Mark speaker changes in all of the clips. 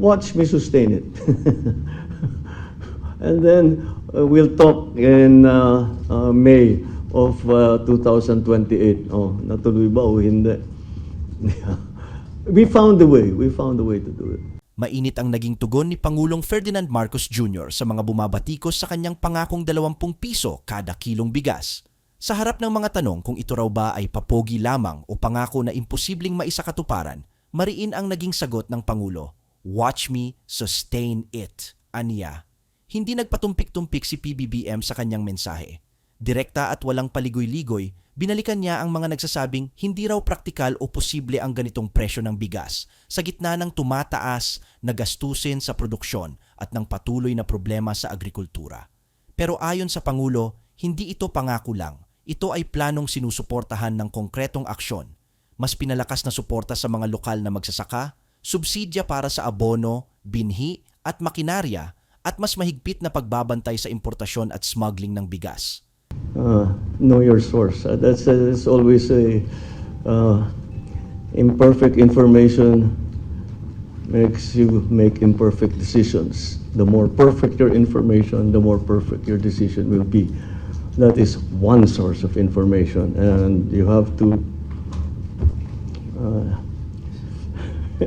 Speaker 1: watch me sustain it. and then uh, we'll talk in uh, uh, May of uh, 2028. Oh, natuloy ba o hindi? we found a way. We found a way to do it.
Speaker 2: Mainit ang naging tugon ni Pangulong Ferdinand Marcos Jr. sa mga bumabatikos sa kanyang pangakong 20 piso kada kilong bigas. Sa harap ng mga tanong kung ito raw ba ay papogi lamang o pangako na imposibleng maisakatuparan, mariin ang naging sagot ng Pangulo, Watch me sustain it, aniya. Hindi nagpatumpik-tumpik si PBBM sa kanyang mensahe. Direkta at walang paligoy-ligoy, binalikan niya ang mga nagsasabing hindi raw praktikal o posible ang ganitong presyo ng bigas sa gitna ng tumataas na gastusin sa produksyon at ng patuloy na problema sa agrikultura. Pero ayon sa Pangulo, hindi ito pangako lang. Ito ay planong sinusuportahan ng konkretong aksyon. Mas pinalakas na suporta sa mga lokal na magsasaka, subsidya para sa abono, binhi at makinarya at mas mahigpit na pagbabantay sa importasyon at smuggling ng bigas.
Speaker 1: uh, know your source. Uh, that's, uh, that's always a uh, imperfect information makes you make imperfect decisions. The more perfect your information, the more perfect your decision will be. That is one source of information, and you have to uh,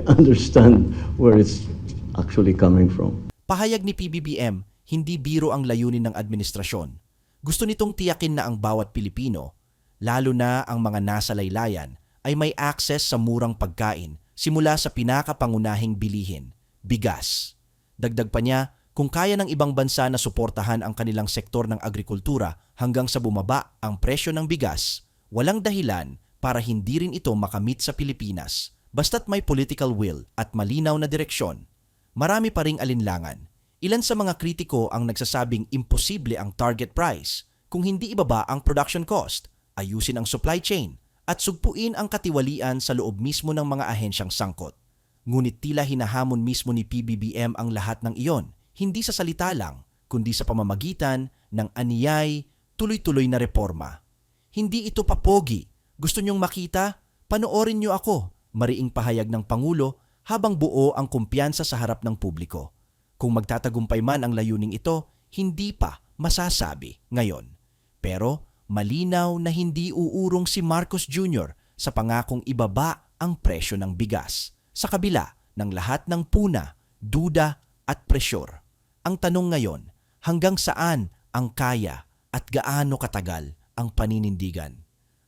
Speaker 1: understand where it's actually coming from.
Speaker 2: Pahayag ni PBBM, hindi biro ang layunin ng administrasyon. Gusto nitong tiyakin na ang bawat Pilipino, lalo na ang mga nasa laylayan, ay may access sa murang pagkain simula sa pinakapangunahing bilihin, bigas. Dagdag pa niya, kung kaya ng ibang bansa na suportahan ang kanilang sektor ng agrikultura hanggang sa bumaba ang presyo ng bigas, walang dahilan para hindi rin ito makamit sa Pilipinas basta't may political will at malinaw na direksyon. Marami pa ring alinlangan. Ilan sa mga kritiko ang nagsasabing imposible ang target price kung hindi ibaba ang production cost, ayusin ang supply chain, at sugpuin ang katiwalian sa loob mismo ng mga ahensyang sangkot. Ngunit tila hinahamon mismo ni PBBM ang lahat ng iyon, hindi sa salita lang, kundi sa pamamagitan ng aniyay, tuloy-tuloy na reforma. Hindi ito papogi. Gusto niyong makita? Panoorin niyo ako, mariing pahayag ng Pangulo habang buo ang kumpiyansa sa harap ng publiko. Kung magtatagumpay man ang layuning ito, hindi pa masasabi ngayon. Pero malinaw na hindi uurong si Marcos Jr. sa pangakong ibaba ang presyo ng bigas sa kabila ng lahat ng puna, duda at presyur. Ang tanong ngayon, hanggang saan ang kaya at gaano katagal ang paninindigan?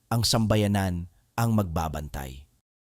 Speaker 2: Ang sambayanan ang magbabantay.